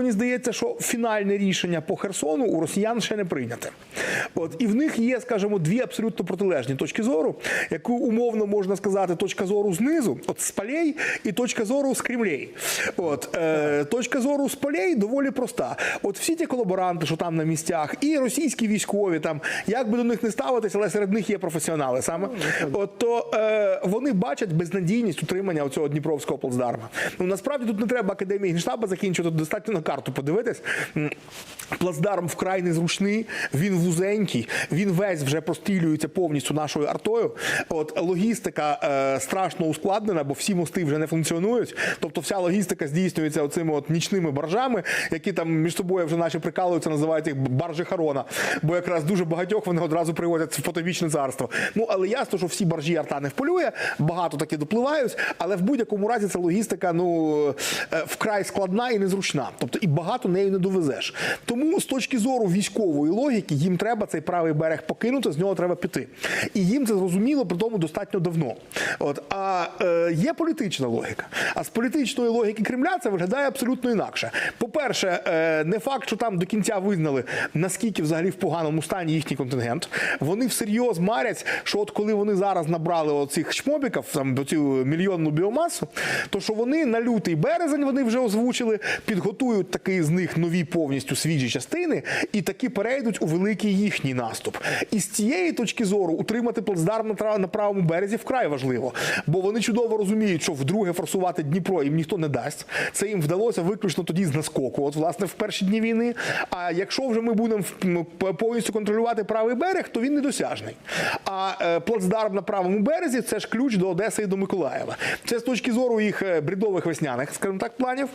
Мені здається, що фінальне рішення по Херсону у росіян ще не прийняте. От і в них є, скажімо, дві абсолютно протилежні точки зору, яку умовно можна сказати, точка зору знизу, от з полей, і точка зору з Кремлей. От е, точка зору з полей доволі проста. От всі ті колаборанти, що там на місцях, і російські військові, там як би до них не ставитися, але серед них є професіонали саме. От то е, вони бачать безнадійність утримання цього Дніпровського плацдарма. Ну насправді тут не треба академії генштаба закінчувати, достатньо карту подивитись. Плацдарм вкрай незручний, він вузенький, він весь вже прострілюється повністю нашою артою. От логістика е, страшно ускладнена, бо всі мости вже не функціонують. Тобто вся логістика здійснюється оцими от нічними баржами, які там між собою вже наші прикалуються, називають їх баржі Харона. Бо якраз дуже багатьох вони одразу приводять в фотовічне царство. Ну але ясно, що всі баржі арта не вполює, багато таки допливають, але в будь-якому разі ця логістика ну е, вкрай складна і незручна. Тобто і багато нею не довезеш. Тому з точки зору військової логіки їм треба цей правий берег покинути, з нього треба піти. І їм це зрозуміло при тому достатньо давно. От а е, є політична логіка. А з політичної логіки Кремля це виглядає абсолютно інакше. По-перше, е, не факт, що там до кінця визнали, наскільки взагалі в поганому стані їхній контингент. Вони всерйоз марять, що от коли вони зараз набрали оцих шмобіків, там цю мільйонну біомасу, то що вони на лютий березень вони вже озвучили, підготують такий з них нові повністю свіжі частини, і таки перейдуть у великий їхній наступ. І з цієї точки зору утримати плацдарм на правому березі вкрай важливо, бо вони чудово розуміють, що вдруге форсувати Дніпро їм ніхто не дасть. Це їм вдалося виключно тоді з наскоку. От власне в перші дні війни. А якщо вже ми будемо повністю контролювати правий берег, то він недосяжний. А е, плацдарм на правому березі це ж ключ до Одеси і до Миколаєва. Це з точки зору їх е, бредових весняних, скажімо так, планів.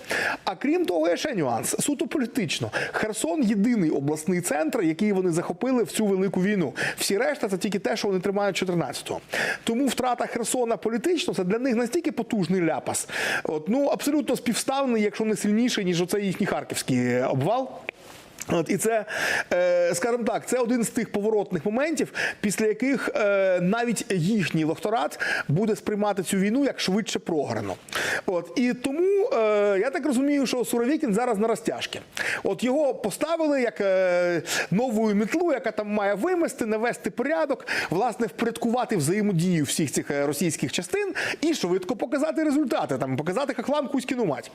А крім того, ще нюанс суто політично. Херсон єдиний обласний центр, який вони захопили в цю велику війну. Всі решта це тільки те, що вони тримають 14-го. Тому втрата Херсона політично це для них настільки потужний ляпас. От ну абсолютно співставний, якщо не сильніший, ніж оцей їхній харківський е, обвал. От і це, е, скажімо так, це один з тих поворотних моментів, після яких е, навіть їхній лекторат буде сприймати цю війну як швидше програно. От і тому е, я так розумію, що Суровікін зараз на розтяжки. От його поставили як нову мітлу, яка там має вимести, навести порядок, власне, впорядкувати взаємодію всіх цих російських частин і швидко показати результати, там показати хахлам Кузькіну мать.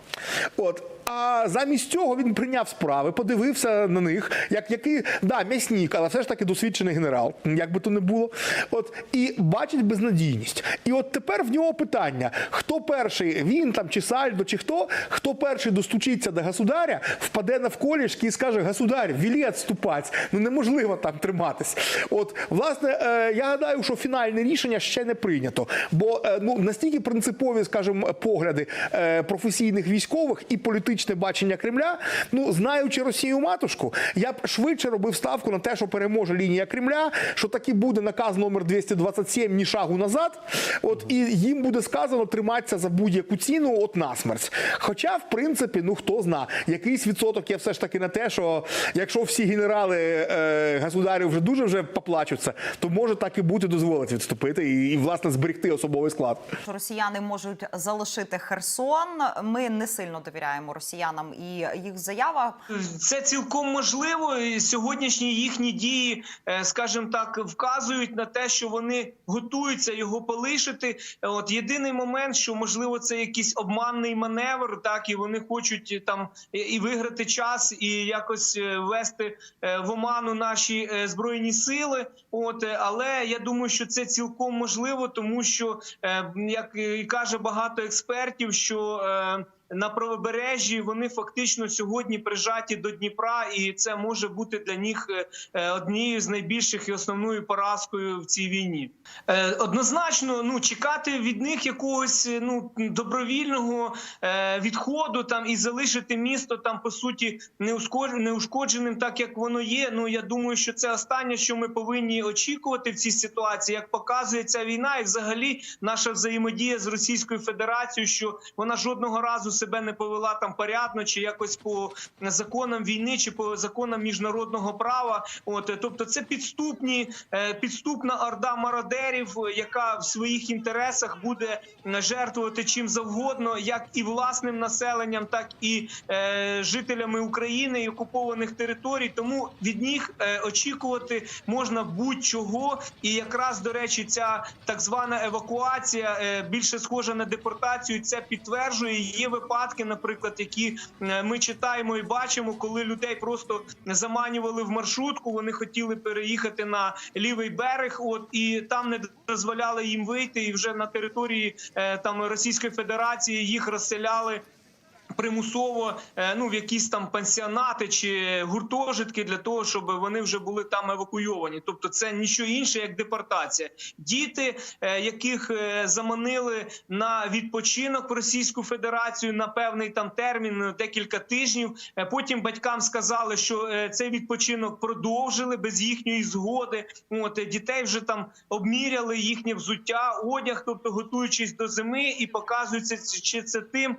От а замість цього він прийняв справи, подивився на них, як який да, м'яснік, але все ж таки досвідчений генерал, як би то не було. От і бачить безнадійність. І от тепер в нього питання: хто перший, він там чи Сальдо, чи хто, хто перший достучиться до государя, впаде навколішки і скаже: Государь, вілі відступати. Ну неможливо там триматись. От, власне, е, я гадаю, що фінальне рішення ще не прийнято. Бо е, ну настільки принципові, скажімо, погляди е, професійних військових і політичне бачення Кремля. Ну, знаючи Росію матушку, я б швидше робив ставку на те, що переможе лінія Кремля, що таки буде наказ номер 227 ні шагу назад. От і їм буде сказано триматися за будь-яку ціну от насмерть. Хоча, в принципі, ну хто зна, якийсь відсоток є все ж таки на те, що якщо всі генерали е, государів вже дуже вже поплачуться, то може так і бути дозволить відступити і, і власне зберегти особовий склад. росіяни можуть залишити Херсон. Ми не сильно довіряємо росіянам і їх заява. Це цілком можливо. І сьогоднішні їхні дії, е, скажімо так, вказують на те, що вони готуються його полишити. От єдиний момент, що можливо це якийсь обманний маневр, так і вони хочуть е, там і- виграти час, і якось е, ввести е, в оману наші збройні сили. От але я думаю, що це цілком можливо, тому що як і каже багато експертів, що на правобережжі вони фактично сьогодні прижаті до Дніпра, і це може бути для них е, е, однією з найбільших і основною поразкою в цій війні. Е, Однозначно, ну чекати від них якогось ну добровільного відходу там і залишити місто там по суті неушкод- неушкодженим, так як воно є. Ну я думаю, що це останнє, що ми повинні очікувати в цій ситуації, як показує ця війна, і взагалі наша взаємодія з Російською Федерацією, що вона жодного разу себе не повела там порядно, чи якось по законам війни, чи по законам міжнародного права. От е, тобто, це підступні е, підступна орда мародерів, е, яка в своїх інтересах буде жертвувати чим завгодно, як і власним населенням, так і е, жителями України і окупованих територій. Тому від них очікувати можна будь-чого. І якраз до речі, ця так звана евакуація більше схожа на депортацію. Це підтверджує. Є випадки, наприклад, які е, ми читаємо і бачимо, коли людей просто заманювали в маршрутку. Вони хотіли переїхати на лівий берег. От і там не дозволяли їм вийти. І вже на території е, там Російської Федерації їх розселяли примусово е, ну в якісь там пансіонати чи гуртожитки для того, щоб вони вже були там евакуйовані. Тобто, це нічого інше як депортація. Діти, е, яких е, заманили на відпочинок в Російську Федерацію на певний там термін декілька тижнів. Потім батькам сказали, що цей відпочинок продовжили без їхньої згоди. От дітей вже там обміряли їхнє взуття, одяг, тобто готуючись до зими, і показується чи це тим,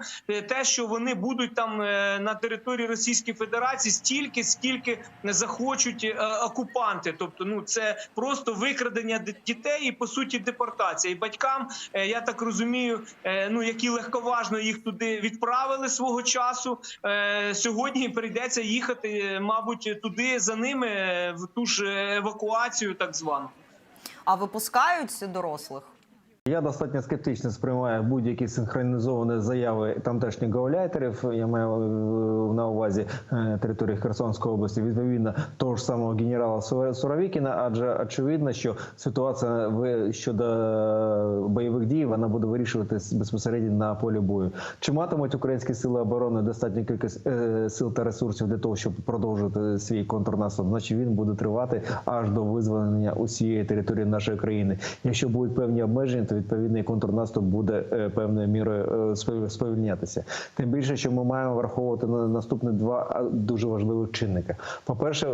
те, що вони будуть там е, на території Російської Федерації стільки, скільки захочуть е, окупанти. Тобто, ну це просто викрадення дітей і по суті депортація. І батькам, е, я так розумію, ну які легковажно їх туди відправили свого часу. Сьогодні прийдеться їхати, мабуть, туди за ними в ту ж евакуацію, так звану. А випускають дорослих? Я достатньо скептично сприймаю будь-які синхронізовані заяви тамтешніх гауляйтерів. Я маю е, на увазі е, території Херсонської області, відповідно того ж самого генерала Суровікіна, адже очевидно, що ситуація щодо бойових дій вона буде вирішуватись безпосередньо на полі бою. Чи матимуть українські сили оборони достатню кількість е, сил та ресурсів для того, щоб продовжити свій контрнаступ? Значить він буде тривати аж до визволення усієї території нашої країни. Якщо будуть певні обмеження, то відповідний контрнаступ буде е, певною мірою е, сповільнятися. Тим більше, що ми маємо враховувати на наступні два дуже важливих чинника. По перше,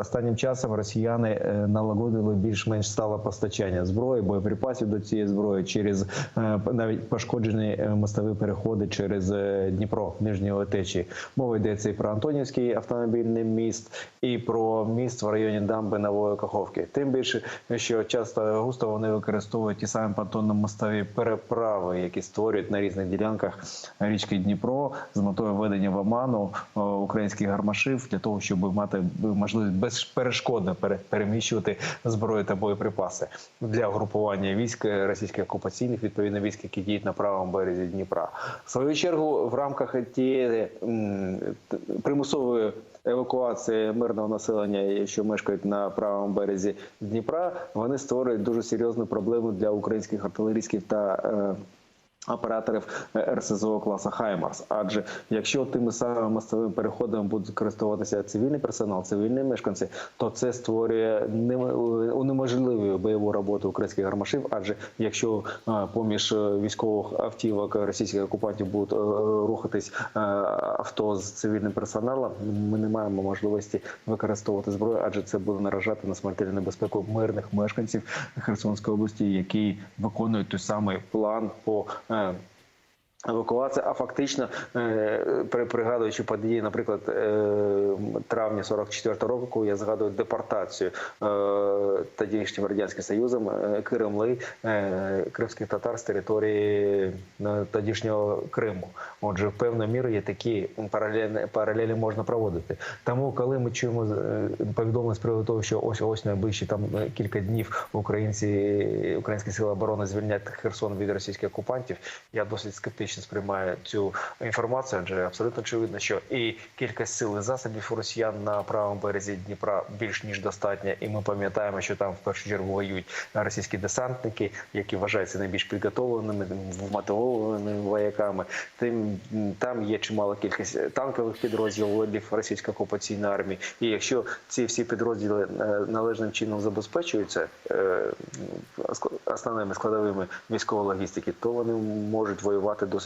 останнім часом росіяни е, налагодили більш-менш стале постачання зброї, боєприпасів до цієї зброї через е, навіть пошкоджені е, мостові переходи через е, Дніпро нижньої течії. Мова йдеться і про Антонівський автомобільний міст, і про міст в районі дамби Нової Каховки. Тим більше, що часто густо вони використовують ті самі понтонно-мостові переправи, які створюють на різних ділянках річки Дніпро з метою введення в оману е, українських гармашів для того, щоб мати можливість безперешкодно пере- переміщувати зброю та боєприпаси для групування військ російських окупаційних відповідно військ, які діють на правому березі Дніпра. В свою чергу в рамках тієї примусової евакуації мирного населення, що мешкають на правому березі Дніпра, вони створюють дуже серйозну проблему для українських артилерійських та е, Операторів е, РСЗО класу Хаймарс, адже якщо тими самими переходами будуть користуватися цивільний персонал, цивільні мешканці, то це створює нем- бойову роботу українських гармашів. Адже якщо е, поміж е, військових автівок російських окупантів будуть е, рухатись е, авто з цивільним персоналом, ми не маємо можливості використовувати зброю, адже це буде наражати на смертельну небезпеку мирних мешканців Херсонської області, які виконують той самий план по е, Евакуація, а фактично е, при- пригадуючи події, наприклад, е, травня 44 року, коли я згадую депортацію е, тодішнім радянським союзом Кремли кримських татар з території тодішнього Криму. Отже, в певною мірою є такі паралелі, паралелі можна проводити. Тому, коли ми чуємо повідомлення з приводу того, що ось ось найближчі там кілька днів українці, українські сили оборони звільнять Херсон від російських окупантів, я досить скептично сприймаю цю інформацію, адже абсолютно очевидно, що і кількість сил і засобів у росіян на правому березі Дніпра більш ніж достатня, і ми пам'ятаємо, що там в першу чергу воюють російські десантники, які вважаються найбільш підготовленими, вмотивованими вояками. Тим там є чимала кількість танкових підрозділів російської окупаційної армії. І якщо ці всі підрозділи е, належним чином забезпечуються е, основними складовими військової логістики, то вони можуть воювати досить